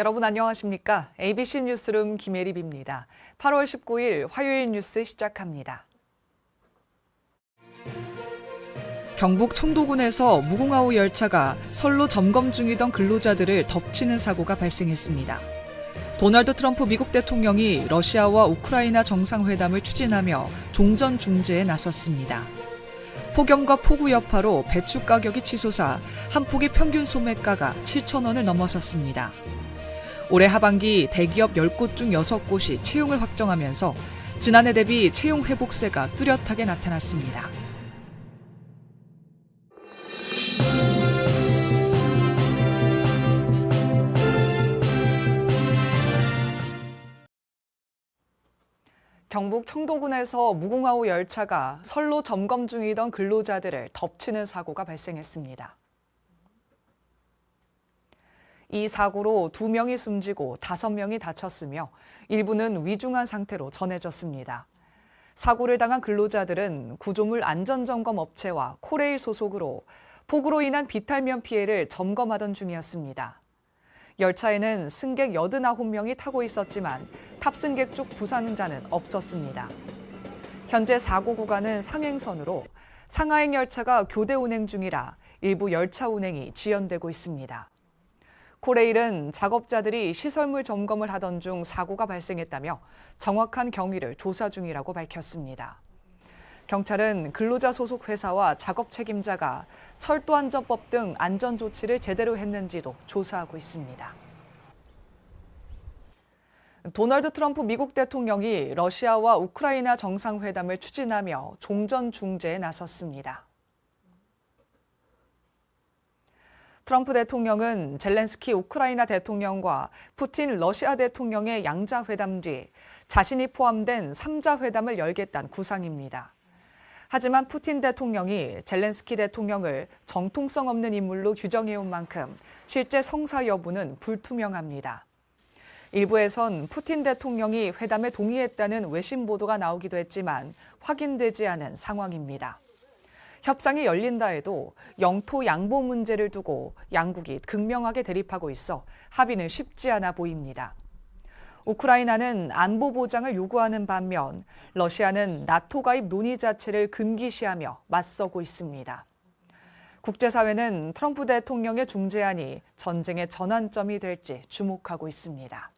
여러분 안녕하십니까? ABC 뉴스룸 김예립입니다. 8월 19일 화요일 뉴스 시작합니다. 경북 청도군에서 무궁화호 열차가 선로 점검 중이던 근로자들을 덮치는 사고가 발생했습니다. 도널드 트럼프 미국 대통령이 러시아와 우크라이나 정상회담을 추진하며 종전 중재에 나섰습니다. 폭염과 폭우 여파로 배추 가격이 치솟아 한 폭의 평균 소매가가 7천 원을 넘어섰습니다. 올해 하반기 대기업 10곳 중 6곳이 채용을 확정하면서 지난해 대비 채용 회복세가 뚜렷하게 나타났습니다. 경북 청도군에서 무궁화호 열차가 선로 점검 중이던 근로자들을 덮치는 사고가 발생했습니다. 이 사고로 두 명이 숨지고 다섯 명이 다쳤으며 일부는 위중한 상태로 전해졌습니다. 사고를 당한 근로자들은 구조물 안전점검 업체와 코레일 소속으로 폭우로 인한 비탈면 피해를 점검하던 중이었습니다. 열차에는 승객 89명이 타고 있었지만 탑승객 쪽 부상자는 없었습니다. 현재 사고 구간은 상행선으로 상하행 열차가 교대 운행 중이라 일부 열차 운행이 지연되고 있습니다. 코레일은 작업자들이 시설물 점검을 하던 중 사고가 발생했다며 정확한 경위를 조사 중이라고 밝혔습니다. 경찰은 근로자 소속 회사와 작업 책임자가 철도안전법 등 안전 조치를 제대로 했는지도 조사하고 있습니다. 도널드 트럼프 미국 대통령이 러시아와 우크라이나 정상회담을 추진하며 종전 중재에 나섰습니다. 트럼프 대통령은 젤렌스키 우크라이나 대통령과 푸틴 러시아 대통령의 양자 회담 뒤 자신이 포함된 3자 회담을 열겠다는 구상입니다. 하지만 푸틴 대통령이 젤렌스키 대통령을 정통성 없는 인물로 규정해온 만큼 실제 성사 여부는 불투명합니다. 일부에선 푸틴 대통령이 회담에 동의했다는 외신 보도가 나오기도 했지만 확인되지 않은 상황입니다. 협상이 열린다 해도 영토 양보 문제를 두고 양국이 극명하게 대립하고 있어 합의는 쉽지 않아 보입니다. 우크라이나는 안보 보장을 요구하는 반면 러시아는 나토 가입 논의 자체를 금기시하며 맞서고 있습니다. 국제사회는 트럼프 대통령의 중재안이 전쟁의 전환점이 될지 주목하고 있습니다.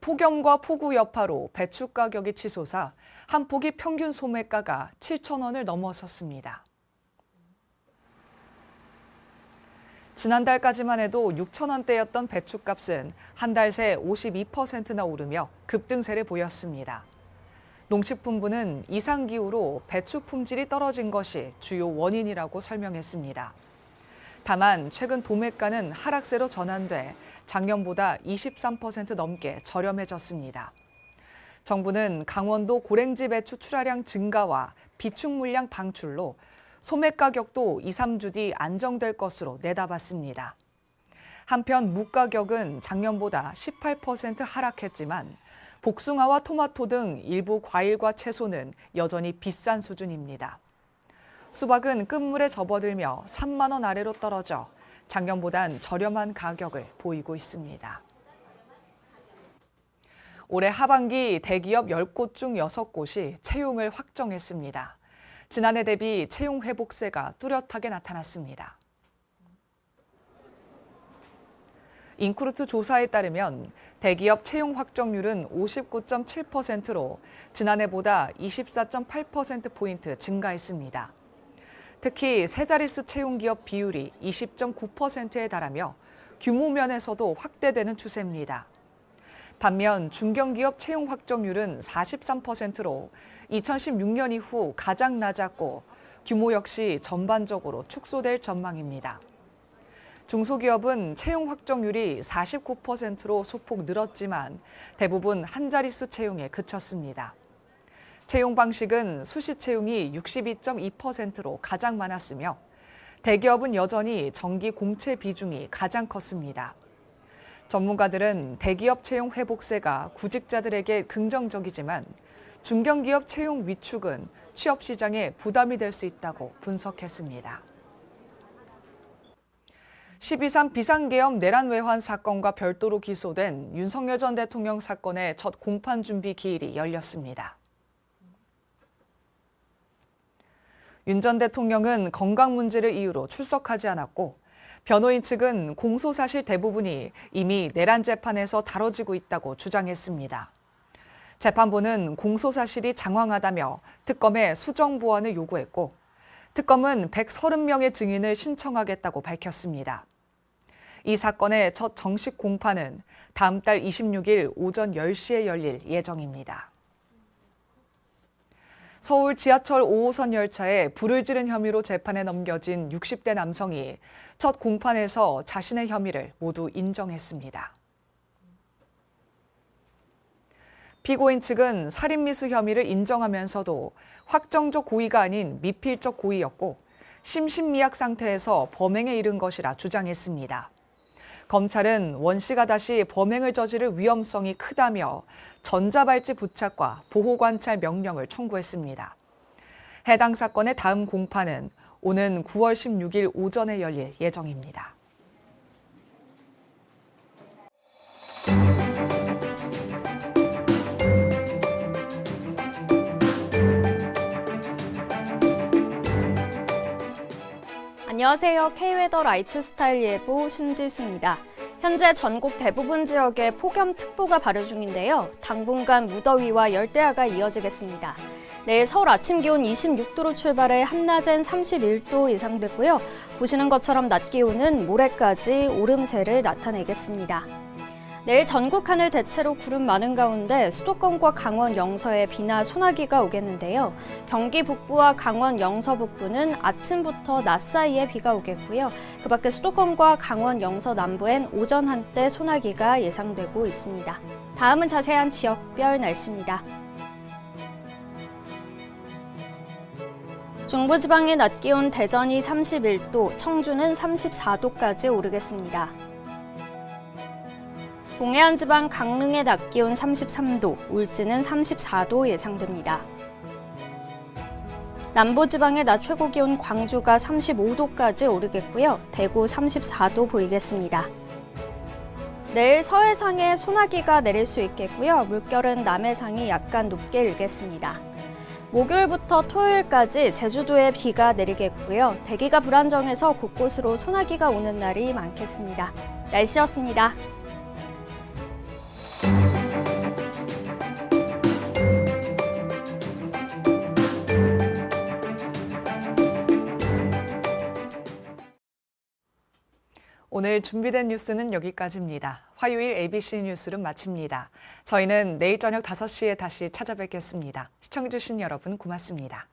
폭염과 폭우 여파로 배추 가격이 치솟아 한 폭이 평균 소매가가 7천 원을 넘어섰습니다. 지난달까지만 해도 6천 원대였던 배추값은 한 달 새 52%나 오르며 급등세를 보였습니다. 농식품부는 이상기후로 배추 품질이 떨어진 것이 주요 원인이라고 설명했습니다. 다만 최근 도매가는 하락세로 전환돼 작년보다 23% 넘게 저렴해졌습니다. 정부는 강원도 고랭지 배추 출하량 증가와 비축 물량 방출로 소매 가격도 2, 3주 뒤 안정될 것으로 내다봤습니다. 한편 무 가격은 작년보다 18% 하락했지만 복숭아와 토마토 등 일부 과일과 채소는 여전히 비싼 수준입니다. 수박은 끝물에 접어들며 3만 원 아래로 떨어져 작년보단 저렴한 가격을 보이고 있습니다. 올해 하반기 대기업 10곳 중 6곳이 채용을 확정했습니다. 지난해 대비 채용 회복세가 뚜렷하게 나타났습니다. 인크루트 조사에 따르면 대기업 채용 확정률은 59.7%로 지난해보다 24.8%포인트 증가했습니다. 특히 세 자릿수 채용 기업 비율이 20.9%에 달하며 규모 면에서도 확대되는 추세입니다. 반면 중견기업 채용 확정률은 43%로 2016년 이후 가장 낮았고 규모 역시 전반적으로 축소될 전망입니다. 중소기업은 채용 확정률이 49%로 소폭 늘었지만 대부분 한 자릿수 채용에 그쳤습니다. 채용 방식은 수시 채용이 62.2%로 가장 많았으며 대기업은 여전히 정기 공채 비중이 가장 컸습니다. 전문가들은 대기업 채용 회복세가 구직자들에게 긍정적이지만 중견기업 채용 위축은 취업 시장에 부담이 될 수 있다고 분석했습니다. 12.3 비상계엄 내란 외환 사건과 별도로 기소된 윤석열 전 대통령 사건의 첫 공판 준비 기일이 열렸습니다. 윤 전 대통령은 건강 문제를 이유로 출석하지 않았고 변호인 측은 공소 사실 대부분이 이미 내란 재판에서 다뤄지고 있다고 주장했습니다. 재판부는 공소 사실이 장황하다며 특검에 수정 보완을 요구했고 특검은 130명의 증인을 신청하겠다고 밝혔습니다. 이 사건의 첫 정식 공판은 다음 달 26일 오전 10시에 열릴 예정입니다. 서울 지하철 5호선 열차에 불을 지른 혐의로 재판에 넘겨진 60대 남성이 첫 공판에서 자신의 혐의를 모두 인정했습니다. 피고인 측은 살인미수 혐의를 인정하면서도 확정적 고의가 아닌 미필적 고의였고 심신미약 상태에서 범행에 이른 것이라 주장했습니다. 검찰은 원 씨가 다시 범행을 저지를 위험성이 크다며 전자발찌 부착과 보호관찰 명령을 청구했습니다. 해당 사건의 다음 공판은 오는 9월 16일 오전에 열릴 예정입니다. 안녕하세요. K웨더 라이프스타일 예보 신지수입니다. 현재 전국 대부분 지역에 폭염특보가 발효 중인데요. 당분간 무더위와 열대야가 이어지겠습니다. 내일 서울 아침 기온 26도로 출발해 한낮엔 31도 예상되고요. 보시는 것처럼 낮 기온은 모레까지 오름세를 나타내겠습니다. 내일 전국 하늘 대체로 구름 많은 가운데 수도권과 강원 영서에 비나 소나기가 오겠는데요. 경기 북부와 강원 영서 북부는 아침부터 낮 사이에 비가 오겠고요. 그 밖에 수도권과 강원 영서 남부엔 오전 한때 소나기가 예상되고 있습니다. 다음은 자세한 지역별 날씨입니다. 중부지방의 낮 기온 대전이 31도, 청주는 34도까지 오르겠습니다. 동해안 지방 강릉의 낮 기온 33도, 울진은 34도 예상됩니다. 남부 지방의 낮 최고 기온 광주가 35도까지 오르겠고요. 대구 34도 보이겠습니다. 내일 서해상에 소나기가 내릴 수 있겠고요. 물결은 남해상이 약간 높게 일겠습니다. 목요일부터 토요일까지 제주도에 비가 내리겠고요. 대기가 불안정해서 곳곳으로 소나기가 오는 날이 많겠습니다. 날씨였습니다. 오늘 준비된 뉴스는 여기까지입니다. 화요일 ABC 뉴스를 마칩니다. 저희는 내일 저녁 5시에 다시 찾아뵙겠습니다. 시청해주신 여러분 고맙습니다.